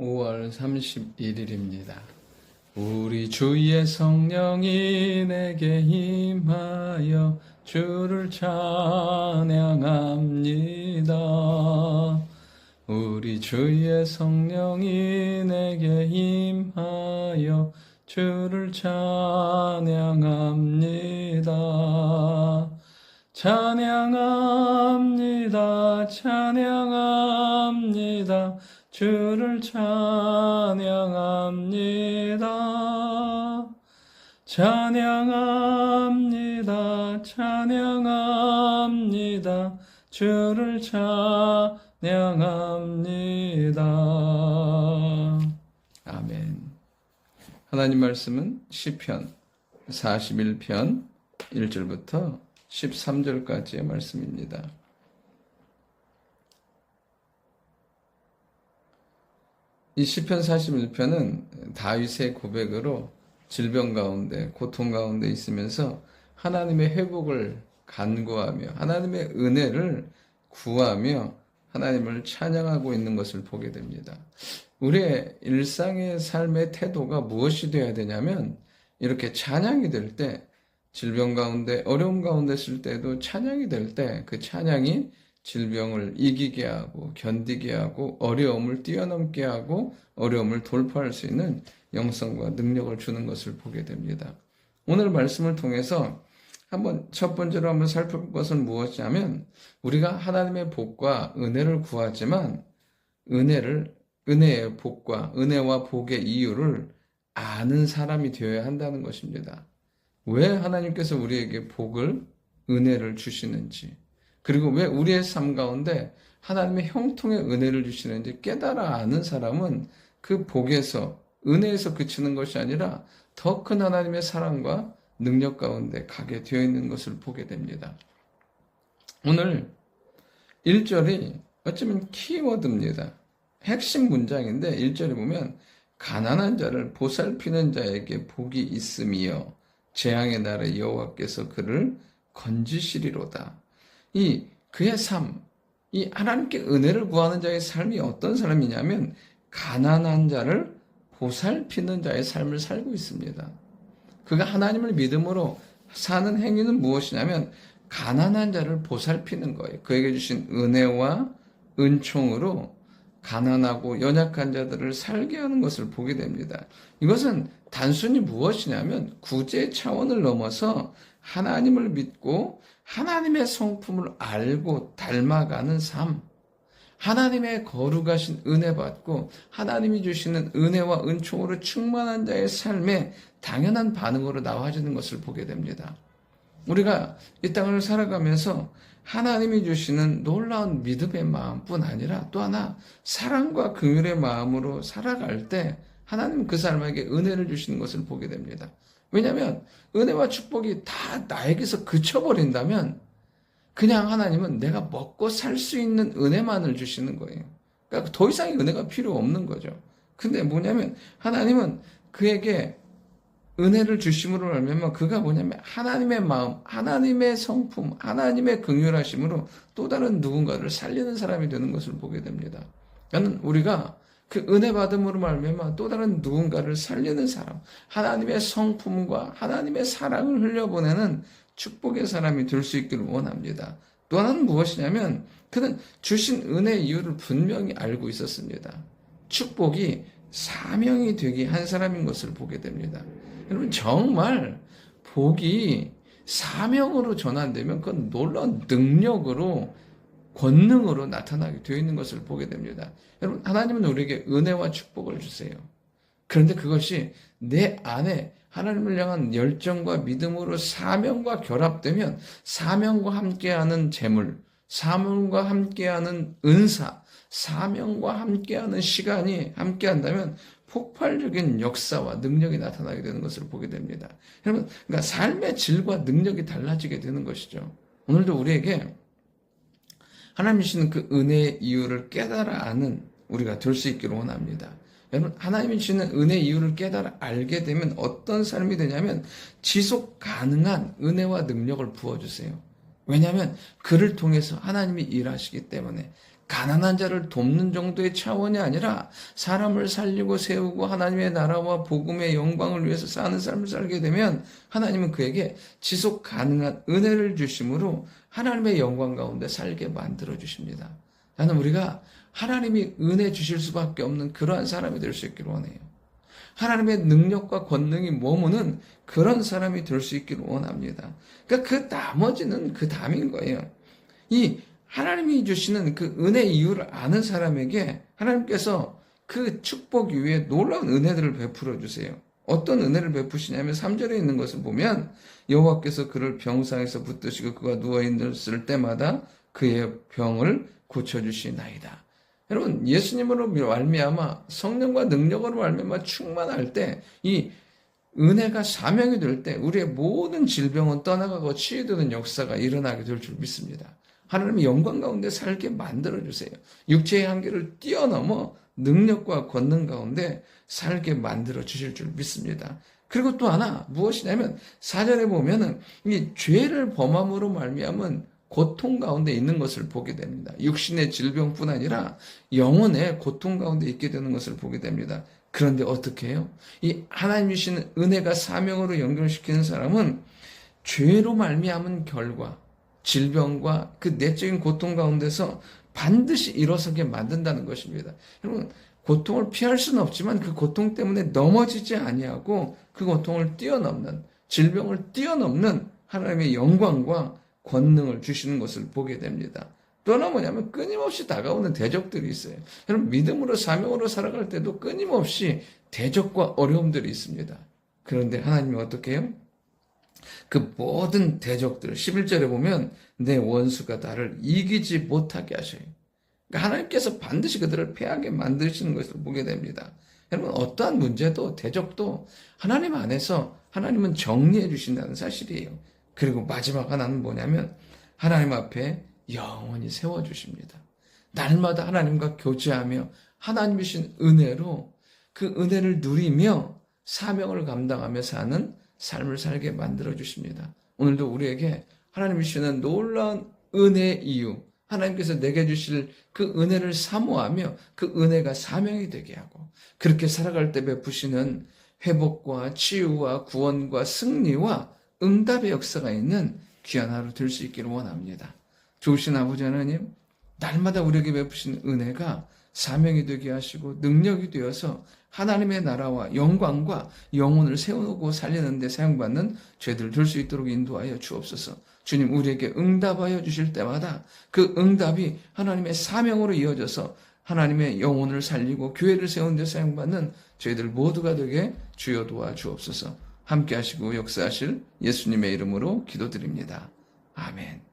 5월 31일입니다. 우리 주의 성령이 내게 임하여 주를 찬양합니다. 우리 주의 성령이 내게 임하여 주를 찬양합니다. 찬양합니다. 찬양합니다. 주를 찬양합니다. 찬양합니다. 찬양합니다. 주를 찬양합니다. 아멘. 하나님 말씀은 시편 41편 1절부터 13절까지의 말씀입니다. 이 시편 41편은 다윗의 고백으로 질병 가운데 고통 가운데 있으면서 하나님의 회복을 간구하며 하나님의 은혜를 구하며 하나님을 찬양하고 있는 것을 보게 됩니다. 우리의 일상의 삶의 태도가 무엇이 되어야 되냐면 이렇게 찬양이 될 때 질병 가운데 어려움 가운데 있을 때도 찬양이 될 때 그 찬양이 질병을 이기게 하고 견디게 하고 어려움을 뛰어넘게 하고 어려움을 돌파할 수 있는 영성과 능력을 주는 것을 보게 됩니다. 오늘 말씀을 통해서 한번 첫 번째로 한번 살펴볼 것은 무엇이냐면 우리가 하나님의 복과 은혜를 구하지만 은혜를 은혜의 복과 은혜와 복의 이유를 아는 사람이 되어야 한다는 것입니다. 왜 하나님께서 우리에게 복을 은혜를 주시는지 그리고 왜 우리의 삶 가운데 하나님의 형통의 은혜를 주시는지 깨달아 아는 사람은 그 복에서 은혜에서 그치는 것이 아니라 더 큰 하나님의 사랑과 능력 가운데 가게 되어 있는 것을 보게 됩니다. 오늘 1절이 어쩌면 키워드입니다. 핵심 문장인데 1절에 보면 가난한 자를 보살피는 자에게 복이 있음이요 재앙의 날에 여호와께서 그를 건지시리로다. 이 그의 삶, 이 하나님께 은혜를 구하는 자의 삶이 어떤 삶이냐면 가난한 자를 보살피는 자의 삶을 살고 있습니다. 그가 하나님을 믿음으로 사는 행위는 무엇이냐면 가난한 자를 보살피는 거예요. 그에게 주신 은혜와 은총으로 가난하고 연약한 자들을 살게 하는 것을 보게 됩니다. 이것은 단순히 무엇이냐면 구제 차원을 넘어서 하나님을 믿고 하나님의 성품을 알고 닮아가는 삶, 하나님의 거룩하신 은혜 받고 하나님이 주시는 은혜와 은총으로 충만한 자의 삶에 당연한 반응으로 나와지는 것을 보게 됩니다. 우리가 이 땅을 살아가면서 하나님이 주시는 놀라운 믿음의 마음뿐 아니라 또 하나 사랑과 긍휼의 마음으로 살아갈 때 하나님 그 사람에게 은혜를 주시는 것을 보게 됩니다. 왜냐하면 은혜와 축복이 다 나에게서 그쳐버린다면 그냥 하나님은 내가 먹고 살 수 있는 은혜만을 주시는 거예요. 그러니까 더 이상의 은혜가 필요 없는 거죠. 근데 뭐냐면 하나님은 그에게 은혜를 주심으로 알면 그가 뭐냐면 하나님의 마음, 하나님의 성품, 하나님의 긍휼하심으로 또 다른 누군가를 살리는 사람이 되는 것을 보게 됩니다. 저는 우리가 그 은혜 받음으로 말미암아 또 다른 누군가를 살리는 사람, 하나님의 성품과 하나님의 사랑을 흘려보내는 축복의 사람이 될 수 있기를 원합니다. 또 하나는 무엇이냐면 그는 주신 은혜 이유를 분명히 알고 있었습니다. 축복이 사명이 되기 한 사람인 것을 보게 됩니다. 여러분 정말 복이 사명으로 전환되면 그건 놀라운 능력으로 권능으로 나타나게 되어 있는 것을 보게 됩니다. 여러분 하나님은 우리에게 은혜와 축복을 주세요. 그런데 그것이 내 안에 하나님을 향한 열정과 믿음으로 사명과 결합되면 사명과 함께하는 재물, 사명과 함께하는 은사, 사명과 함께하는 시간이 함께한다면 폭발적인 역사와 능력이 나타나게 되는 것을 보게 됩니다. 여러분, 그러니까 삶의 질과 능력이 달라지게 되는 것이죠. 오늘도 우리에게 하나님 주시는 그 은혜의 이유를 깨달아 아는 우리가 될 수 있기를 원합니다. 여러분, 하나님이 주시는 은혜 이유를 깨달아 알게 되면 어떤 삶이 되냐면 지속 가능한 은혜와 능력을 부어주세요. 왜냐하면 그를 통해서 하나님이 일하시기 때문에 가난한 자를 돕는 정도의 차원이 아니라 사람을 살리고 세우고 하나님의 나라와 복음의 영광을 위해서 사는 삶을 살게 되면 하나님은 그에게 지속 가능한 은혜를 주심으로 하나님의 영광 가운데 살게 만들어 주십니다. 나는 우리가 하나님이 은혜 주실 수밖에 없는 그러한 사람이 될 수 있기를 원해요. 하나님의 능력과 권능이 머무는 그런 사람이 될 수 있기를 원합니다. 그러니까 그 나머지는 그 담인 거예요. 이 하나님이 주시는 그 은혜 이유를 아는 사람에게 하나님께서 그 축복 이후에 놀라운 은혜들을 베풀어 주세요. 어떤 은혜를 베푸시냐면 3절에 있는 것을 보면 여호와께서 그를 병상에서 붙드시고 그가 누워 있을 때마다 그의 병을 고쳐 주시나이다. 여러분 예수님으로 말미암아 성령과 능력으로 말미암아 충만할 때 이 은혜가 사명이 될 때 우리의 모든 질병은 떠나가고 치유되는 역사가 일어나게 될 줄 믿습니다. 하나님의 영광 가운데 살게 만들어 주세요. 육체의 한계를 뛰어넘어 능력과 권능 가운데 살게 만들어 주실 줄 믿습니다. 그리고 또 하나 무엇이냐면 사절에 보면은 이 죄를 범함으로 말미암은 고통 가운데 있는 것을 보게 됩니다. 육신의 질병뿐 아니라 영혼의 고통 가운데 있게 되는 것을 보게 됩니다. 그런데 어떻게 해요? 이 하나님 주시는 은혜가 사명으로 연결시키는 사람은 죄로 말미암은 결과 질병과 그 내적인 고통 가운데서 반드시 일어서게 만든다는 것입니다. 여러분 고통을 피할 수는 없지만 그 고통 때문에 넘어지지 아니하고 그 고통을 뛰어넘는 질병을 뛰어넘는 하나님의 영광과 권능을 주시는 것을 보게 됩니다. 또 하나 뭐냐면 끊임없이 다가오는 대적들이 있어요. 여러분 믿음으로 사명으로 살아갈 때도 끊임없이 대적과 어려움들이 있습니다. 그런데 하나님이 어떻게 해요? 그 모든 대적들 11절에 보면 내 원수가 나를 이기지 못하게 하셔요. 그러니까 하나님께서 반드시 그들을 패하게 만드시는 것을 보게 됩니다. 여러분 어떠한 문제도 대적도 하나님 안에서 하나님은 정리해 주신다는 사실이에요. 그리고 마지막 하나는 뭐냐면 하나님 앞에 영원히 세워 주십니다. 날마다 하나님과 교제하며 하나님이 신 은혜로 그 은혜를 누리며 사명을 감당하며 사는 삶을 살게 만들어 주십니다. 오늘도 우리에게 하나님이 주시는 놀라운 은혜 이유, 하나님께서 내게 주실 그 은혜를 사모하며 그 은혜가 사명이 되게 하고 그렇게 살아갈 때 베푸시는 회복과 치유와 구원과 승리와 응답의 역사가 있는 귀한 하루 될 수 있기를 원합니다. 좋으신 아버지 하나님, 날마다 우리에게 베푸신 은혜가 사명이 되게 하시고 능력이 되어서 하나님의 나라와 영광과 영혼을 세우고 살리는 데 사용받는 죄들을 들 수 있도록 인도하여 주옵소서. 주님 우리에게 응답하여 주실 때마다 그 응답이 하나님의 사명으로 이어져서 하나님의 영혼을 살리고 교회를 세우는 데 사용받는 저희들 모두가 되게 주여 도와 주옵소서. 함께 하시고 역사하실 예수님의 이름으로 기도드립니다. 아멘.